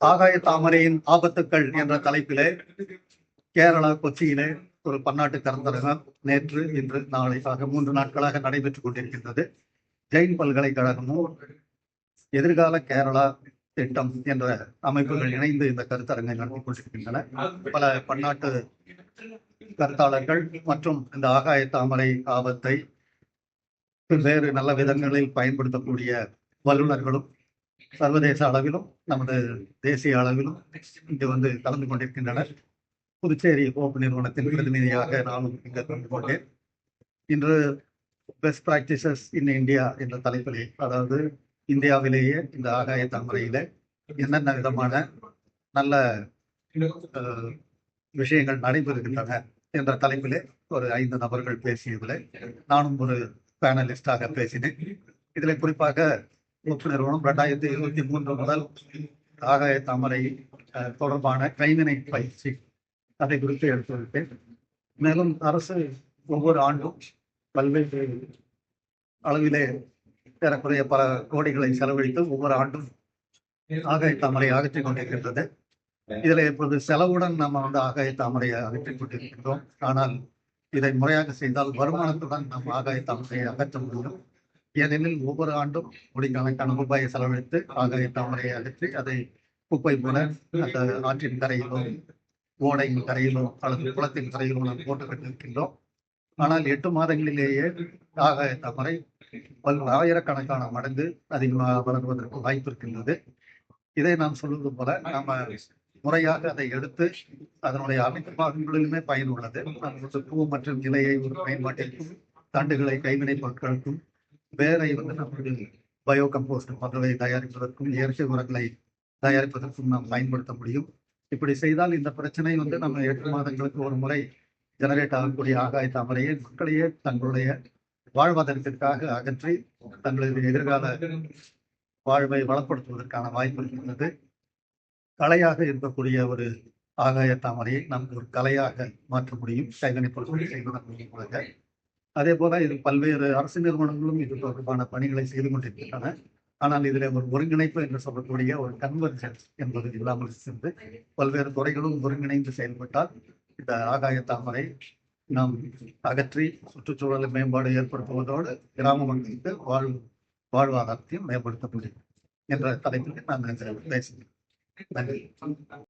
ஆகாய தாமரையின் ஆபத்துக்கள் என்ற தலைப்பிலே கேரளா கொச்சியிலே ஒரு பன்னாட்டு கருத்தரங்கம் நேற்று இன்று நாளை ஆக மூன்று நாட்களாக நடைபெற்றுக் கொண்டிருக்கின்றது. ஜெயின் பல்கலைக்கழகமும் எதிர்கால கேரளா திட்டம் என்ற அமைப்புகள் இணைந்து இந்த கருத்தரங்கை நடத்தி கொண்டிருக்கின்றன. பல பன்னாட்டு கருத்தாளர்கள் மற்றும் இந்த ஆகாய தாமரை ஆபத்தை வேறு நல்ல விதங்களில் பயன்படுத்தக்கூடிய வல்லுநர்களும் சர்வதேச அளவிலும் நமது தேசிய அளவிலும் இங்கு வந்து கலந்து கொண்டிருக்கின்றனர். புதுச்சேரி கோப்பு நிறுவனத்தின் பிரதிநிதியாக நானும் இங்கு கலந்து கொண்டேன். இன்று பெஸ்ட் பிராக்டிசஸ் இன் இந்தியா என்ற தலைப்பிலே அதாவது இந்தியாவிலேயே இந்த ஆகாய தலைமுறையில என்னென்ன விதமான நல்ல விஷயங்கள் நடைபெறுகின்றன என்ற தலைப்பிலே ஒரு ஐந்து நபர்கள் பேசியதில் நானும் ஒரு பேனலிஸ்டாக பேசினேன். இதில் குறிப்பாக ஒப்பு நிறுவனம் ரெண்டாயிரத்தி இருபத்தி மூன்று முதல் ஆகாய தாமரை தொடர்பான கைவினை பயிற்சி அதை குறித்து எடுத்துரைத்தேன் மேலும் அரசு ஒவ்வொரு ஆண்டும் பல்வேறு அளவிலே ஏறக்குறைய பல கோடிகளை செலவழித்து ஒவ்வொரு ஆண்டும் ஆகாய தாமரை அகற்றிக் கொண்டிருக்கின்றது. இதில் இப்போது செலவுடன் நம்ம வந்து ஆகாய தாமரையை அகற்றிக் கொண்டிருக்கின்றோம். ஆனால் இதை முறையாக செய்தால் வருமானத்துடன் நாம் ஆகாய தாமரையை அகற்ற முடியும். ஏனெனில் ஒவ்வொரு ஆண்டும் கோடிக்கணக்கான ரூபாயை செலவழித்து ஆகவே தாமரையை அகற்றி அதை குப்பை போல அந்த ஆற்றின் கரையிலோ ஓடையின் கரையிலோ அல்லது குளத்தின் கரையிலோ நாம் போட்டுக்கிட்டு இருக்கின்றோம் ஆனால் எட்டு மாதங்களிலேயே ஆக தாமரை பல் ஆயிரக்கணக்கான மடங்கு அதிகமாக வளர்வதற்கு வாய்ப்பு இருக்கின்றது. இதை நான் சொல்வது போல நாம முறையாக அதை எடுத்து அதனுடைய அனைத்து பாகங்களிலுமே பயனுள்ளது. பூ மற்றும் இலையை ஒரு பயன்பாட்டிற்கும் தண்டுகளை கைவினை பொருட்களுக்கும் வேரை வந்து நமக்கு பயோ கம்போஸ்ட் போன்றவை தயாரிப்பதற்கும் இயற்கை உரங்களை தயாரிப்பதற்கும் நாம் பயன்படுத்த முடியும். இப்படி செய்தால் இந்த பிரச்சனை வந்து நம்ம எட்டு மாதங்களுக்கு ஒரு முறை ஜெனரேட் ஆகக்கூடிய ஆகாய தாமரையை மக்களையே தங்களுடைய வாழ்வாதாரத்திற்காக அகற்றி தங்களது எதிர்கால வாழ்வை வளப்படுத்துவதற்கான வாய்ப்பு இருக்கின்றது கலையாக இருக்கக்கூடிய ஒரு ஆகாய தாமரையை நாம் ஒரு கலையாக மாற்ற முடியும். கைவினை பொருட்களை செய்வதன் மூலமாக. அதே போல இது பல்வேறு அரசு நிறுவனங்களும் இது தொடர்பான பணிகளை செய்து கொண்டிருக்கின்றன. ஆனால் இதில் ஒரு ஒருங்கிணைப்பு என்று சொல்லக்கூடிய ஒரு கன்வர்ஜென்ஸ் என்பது இல்லாமல் சென்று பல்வேறு துறைகளும் ஒருங்கிணைந்து செயல்பட்டால் இந்த ஆகாய தாமரை நாம் அகற்றி சுற்றுச்சூழல் மேம்பாடு ஏற்படுத்துவதோடு கிராம மக்களுக்கு வாழ் வாழ்வாதாரத்தையும் மேம்படுத்த முடியும் என்ற தலைப்பில் நான் பேசுகிறேன். நன்றி.